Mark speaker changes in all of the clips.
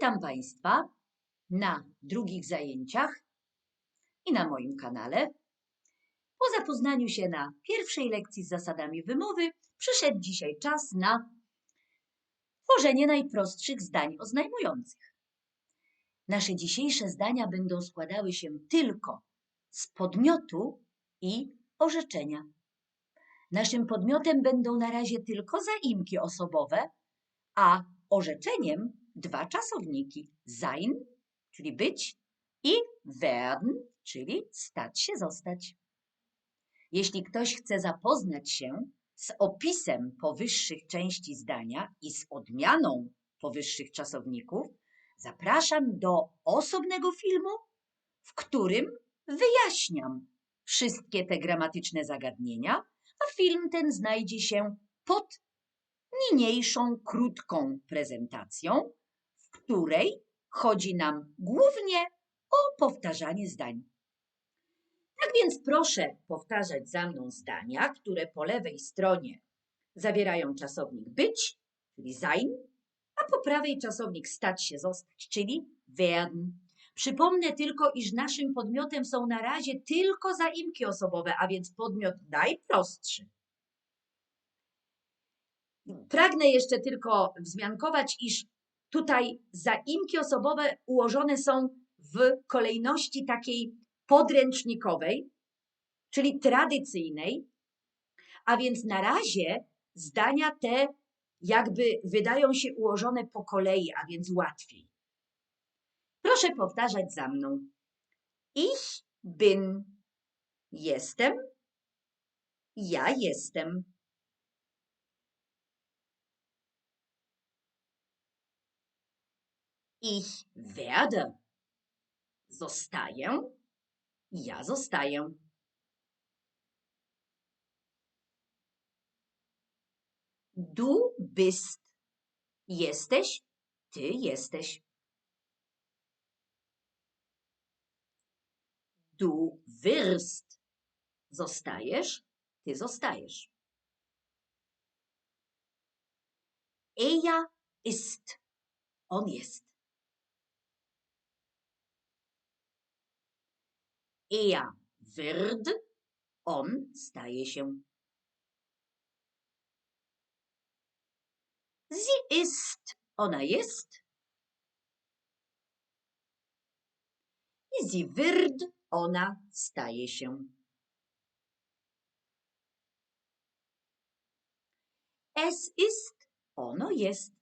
Speaker 1: Witam Państwa na drugich zajęciach i na moim kanale. Po zapoznaniu się na pierwszej lekcji z zasadami wymowy, przyszedł dzisiaj czas na tworzenie najprostszych zdań oznajmujących. Nasze dzisiejsze zdania będą składały się tylko z podmiotu i orzeczenia. Naszym podmiotem będą na razie tylko zaimki osobowe, a orzeczeniem dwa czasowniki sein, czyli być, i werden, czyli stać się, zostać. Jeśli ktoś chce zapoznać się z opisem powyższych części zdania i z odmianą powyższych czasowników, zapraszam do osobnego filmu, w którym wyjaśniam wszystkie te gramatyczne zagadnienia, a film ten znajdzie się pod niniejszą krótką prezentacją, której chodzi nam głównie o powtarzanie zdań. Tak więc proszę powtarzać za mną zdania, które po lewej stronie zawierają czasownik być, czyli sein, a po prawej czasownik stać się, zostać, czyli werden. Przypomnę tylko, iż naszym podmiotem są na razie tylko zaimki osobowe, a więc podmiot najprostszy. Pragnę jeszcze tylko wzmiankować, iż tutaj zaimki osobowe ułożone są w kolejności takiej podręcznikowej, czyli tradycyjnej, a więc na razie zdania te jakby wydają się ułożone po kolei, a więc łatwiej. Proszę powtarzać za mną. Ich bin. Jestem. Ja jestem. Ich werde. Zostaję. Ja zostaję. Du bist. Jesteś. Ty jesteś. Du wirst. Zostajesz. Ty zostajesz. Er ist. On jest. Er wird, on staje się. Sie ist, ona jest. Sie wird, ona staje się. Es ist, ono jest.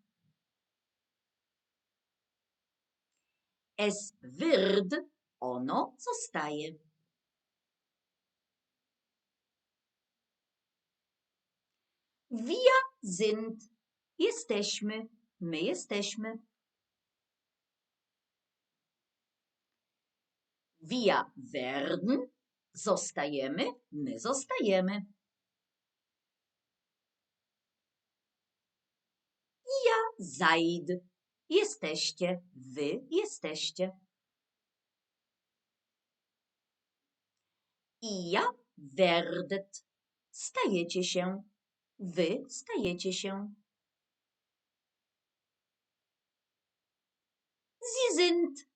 Speaker 1: Es wird, ono zostaje. Wir sind. Jesteśmy. My jesteśmy. Wir werden. Zostajemy. My zostajemy. Ihr seid. Jesteście. Wy jesteście. Ihr werdet. Stajecie się. Wy stajecie się. Sie sind.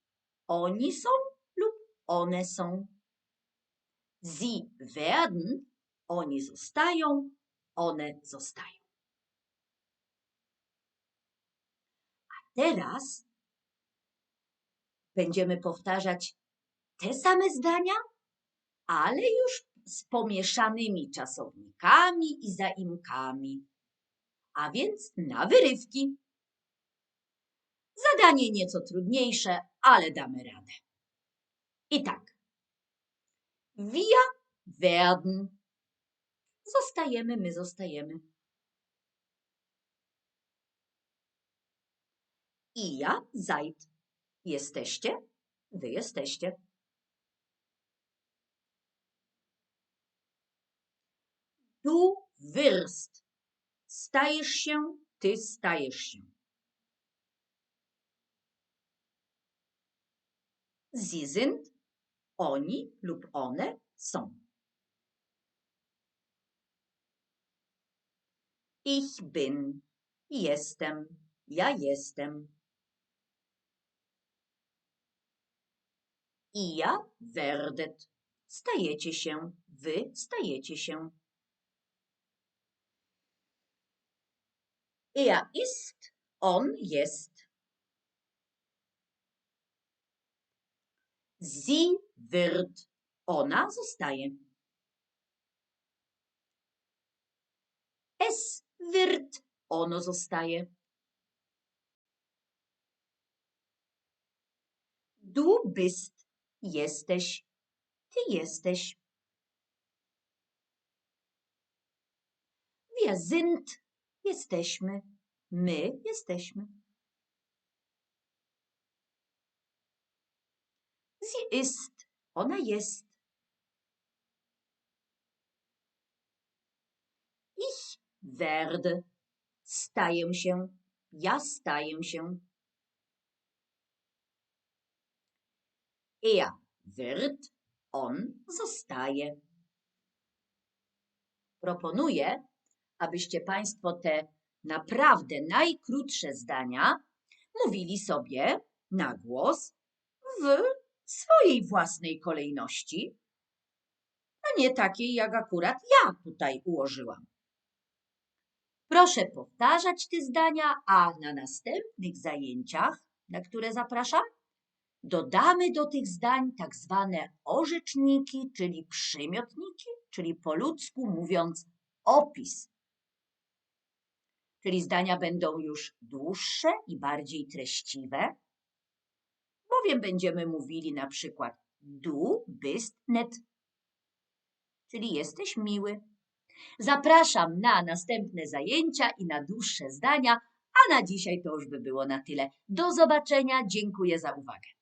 Speaker 1: Oni są lub one są. Sie werden. Oni zostają. One zostają. A teraz będziemy powtarzać te same zdania, ale już z pomieszanymi czasownikami i zaimkami. A więc na wyrywki. Zadanie nieco trudniejsze, ale damy radę. I tak. Wir werden. Zostajemy, my zostajemy. Ihr seid. Jesteście, wy jesteście. Du wirst. Stajesz się, ty stajesz się. Sie sind. Oni lub one są. Ich bin. Jestem. Ja jestem. Ia werdet. Stajecie się. Wy stajecie się. Er ist. On jest. Sie wird. Ona zostaje. Es wird. Ono zostaje. Du bist. Jesteś. Ty jesteś. Wir sind. Jesteśmy. My jesteśmy. Sie ist. Ona jest. Ich werde. Staję się. Ja staję się. Er wird. On zostaje. Proponuję, abyście Państwo te naprawdę najkrótsze zdania mówili sobie na głos w swojej własnej kolejności, a nie takiej, jak akurat ja tutaj ułożyłam. Proszę powtarzać te zdania, a na następnych zajęciach, na które zapraszam, dodamy do tych zdań tak zwane orzeczniki, czyli przymiotniki, czyli po ludzku mówiąc opis. Czyli zdania będą już dłuższe i bardziej treściwe, bowiem będziemy mówili na przykład du bist nett, czyli jesteś miły. Zapraszam na następne zajęcia i na dłuższe zdania, a na dzisiaj to już by było na tyle. Do zobaczenia, dziękuję za uwagę.